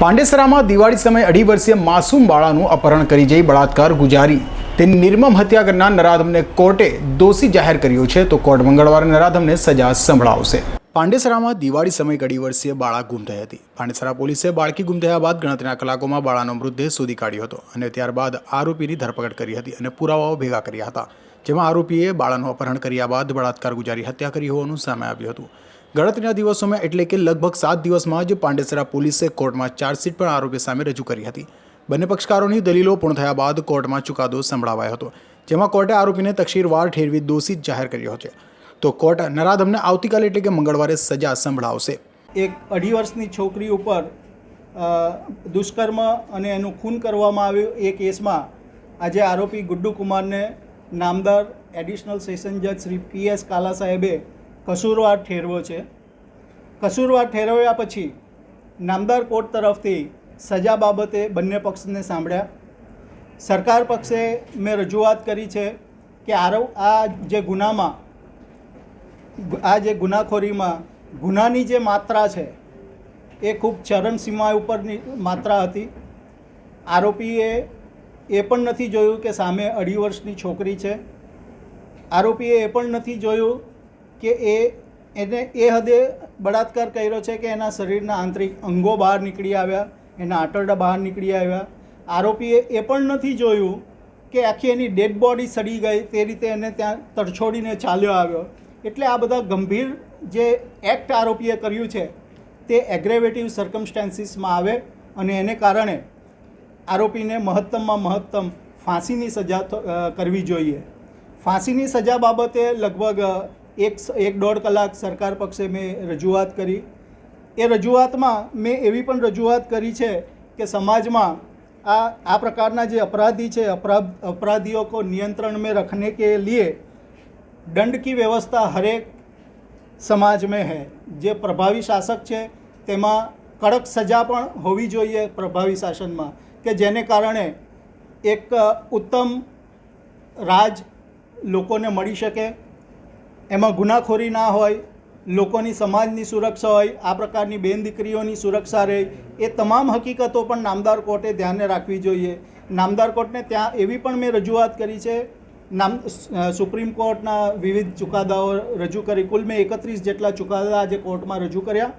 પાંડેસરામાં દિવાળી સમયે અઢી વર્ષીય માસૂમ બાળાનું અપહરણ કરી જઈ બળાત્કાર ગુજારી. તેની નિર્મમ હત્યા કરનાર નરાધમને કોર્ટે દોષી જાહેર કર્યો છે, તો કોર્ટ મંગળવારે નરાધમને સજા સંભળાવશે. પાંડેસરામાં દિવાળી સમયે અઢી વર્ષીય બાળા ગુમ થઈ હતી. પાંડેસરા પોલીસે બાળકી ગુમ થયા બાદ ગણતરીના કલાકોમાં બાળાનો મૃતદેહ શોધી કાઢ્યો હતો અને ત્યારબાદ આરોપીની ધરપકડ કરી હતી અને પુરાવાઓ ભેગા કર્યા હતા. જેમાં આરોપીએ બાળાનું અપહરણ કર્યા બાદ બળાત્કાર ગુજારી, હત્યા કરી હોવાનું સામે આવ્યું હતું. ગણતરીના દિવસોમાં એટલે કે લગભગ સાત દિવસમાં જ પાંડેસરા પોલીસે કોર્ટમાં ચાર્જશીટ પણ આરોપી સામે રજૂ કરી હતી. બંને પક્ષકારોની દલીલો પૂર્ણ થયા બાદ કોર્ટમાં ચુકાદો સંભળાવાયો હતો, જેમાં કોર્ટે આરોપીને તકશીરવાર ઠેરવી દોષિત જાહેર કર્યો છે તો કોર્ટ નરાધમને આવતીકાલે એટલે કે મંગળવારે સજા સંભળાવશે. એક અઢી વર્ષની છોકરી ઉપર દુષ્કર્મ અને એનું ખૂન કરવામાં આવ્યું એ કેસમાં આજે આરોપી ગુડ્ડુ કુમારને નામદાર એડિશનલ સેશન જજ શ્રી પી એસ કાલા સાહેબે કસૂરવાર ઠેરવો છે. કસૂરવાર ઠેરવ્યા પછી નામદાર કોર્ટ તરફથી સજા બાબતે બંને પક્ષને સાંભળ્યા. સરકાર પક્ષે મેં રજૂઆત કરી છે કે આરવ આ જે ગુનામાં આ જે ગુનાખોરીમાં ગુનાની જે માત્રા છે એ ખૂબ ચરમસીમા ઉપરની માત્રા હતી. આરોપીએ એ પણ નથી જોયું કે સામે અઢી વર્ષની છોકરી છે. આરોપીએ એ પણ નથી જોયું કે એ એને એ હદે બળાત્કાર કર્યો છે કે એના શરીરના આંતરિક અંગો બહાર નીકળી આવ્યા, એના આંટરડા બહાર નીકળી આવ્યા. આરોપીએ એ પણ નથી જોયું કે આખી એની ડેડ બોડી સડી ગઈ, તે રીતે એને ત્યાં તરછોડીને ચાલ્યો આવ્યો. એટલે આ બધા ગંભીર જે એક્ટ આરોપીએ કર્યું છે, તે એગ્રેવેટિવ સર્કમસ્ટાન્સીસમાં આવે અને એને કારણે આરોપીને મહત્તમમાં મહત્તમ ફાંસીની સજા કરવી જોઈએ. ફાંસીની સજા બાબતે લગભગ એક સ- એક દોઢ કલાક સરકાર પક્ષે મેં રજૂઆત કરી એ રજૂઆતમાં મેં એવી પણ રજૂઆત કરી છે કે સમાજમાં આ આ પ્રકારના જે અપરાધી છે अपराध अपराधियों को नियंत्रण में रखने के लिए दंड की व्यवस्था हरेक સમાજ में है જે પ્રભાવી શાસક છે તેમાં કડક સજા પણ હોવી જોઈએ પ્રભાવી શાસનમાં કે જેને કારણે એક ઉત્તમ રાજ લોકોને મળી શકે એમાં ગુનાખોરી ના હોય, લોકોની સમાજની સુરક્ષા હોય, આ પ્રકારની બેન દીકરીઓની સુરક્ષા રહે, એ તમામ હકીકતો પણ નામદાર કોર્ટે ધ્યાને રાખવી જોઈએ. નામદાર કોર્ટને ત્યાં એવી પણ મેં રજૂઆત કરી છે, નામ સુપ્રીમ કોર્ટના વિવિધ ચુકાદાઓ રજૂ કરી, કુલ મેં એકત્રીસ જેટલા ચુકાદા આજે કોર્ટમાં રજૂ કર્યા.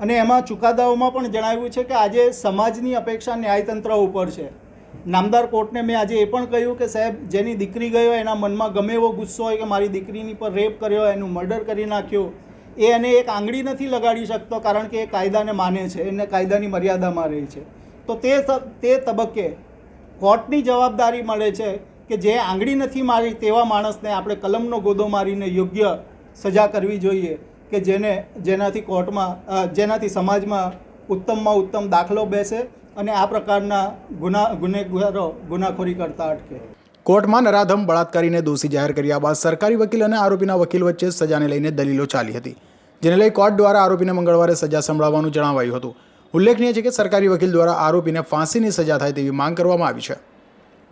અને એમાં ચુકાદાઓમાં પણ જણાવ્યું છે કે આજે સમાજની અપેક્ષા ન્યાયતંત્ર ઉપર છે. નામદાર કોર્ટને મેં આજે એ પણ કહ્યું કે સાહેબ, જેની દીકરી ગયો એના મનમાં ગમે એવો ગુસ્સો હોય કે મારી દીકરીની પર રેપ કર્યો, એનું મર્ડર કરી નાખ્યો, એ એને એક આંગળી નથી લગાડી શકતો કારણ કે એ કાયદાને માને છે, એને કાયદાની મર્યાદામાં રહે છે. તો તે તે તબક્કે કોર્ટની જવાબદારી મળે છે કે જે આંગળી નથી મારી તેવા માણસને આપણે કલમનો ગોદો મારીને યોગ્ય સજા કરવી જોઈએ કે જેને, જેનાથી કોર્ટમાં જેનાથી સમાજમાં ઉત્તમમાં ઉત્તમ દાખલો બેસે અને આ પ્રકારના ગુના ગુનેગારો ગુનાખોરી કરતા અટકે. કોર્ટમાં નરાધમ બળાત્કારીને દોષી જાહેર કર્યા બાદ સરકારી વકીલ અને આરોપીના વકીલ વચ્ચે સજાને લઈને દલીલો ચાલી હતી, જેને લઈ કોર્ટ દ્વારા આરોપીને મંગળવારે સજા સંભળાવવાનું જણાવાયું હતું. ઉલ્લેખનીય છે કે સરકારી વકીલ દ્વારા આરોપીને ફાંસીની સજા થાય તેવી માંગ કરવામાં આવી છે.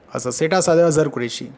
અસર સેટા સાથે અઝર કુરેશી.